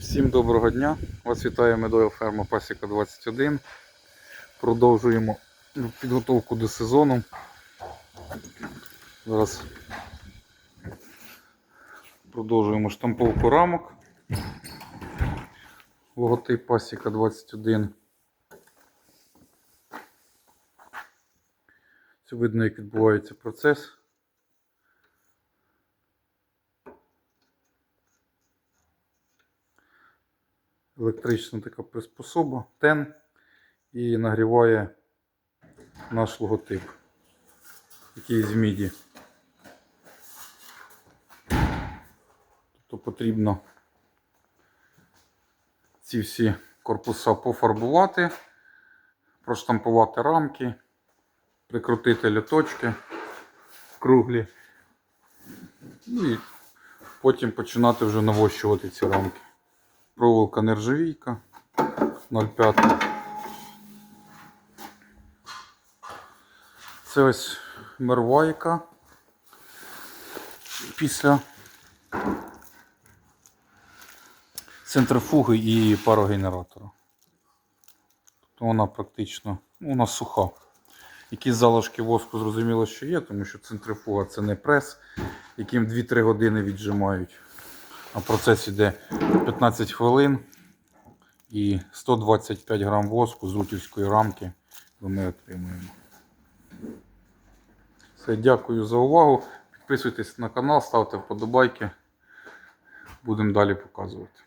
Всім доброго дня! Вас вітає медова ферма Пасіка 21. Продовжуємо підготовку до сезону. Зараз продовжуємо штамповку рамок. Логотип Пасіка 21. Це видно, як відбувається процес. Електрична така приспособа, тен і нагріває наш логотип, який з міді. Тобто потрібно ці всі корпуса пофарбувати, проштампувати рамки, прикрутити літочки круглі. Ну і потім починати вже навощувати ці рамки. Проволока нержавійка 0,5. Це ось мервайка після центрифуги і парогенератора. Тобто вона практично ну, вона суха. Якісь залишки воску зрозуміло, що є, тому що центрифуга це не прес, яким 2-3 години віджимають. А процес іде 15 хвилин і 125 грам воску з рутівської рамки ми отримуємо. Все, дякую за увагу. Підписуйтесь на канал, ставте вподобайки. Будемо далі показувати.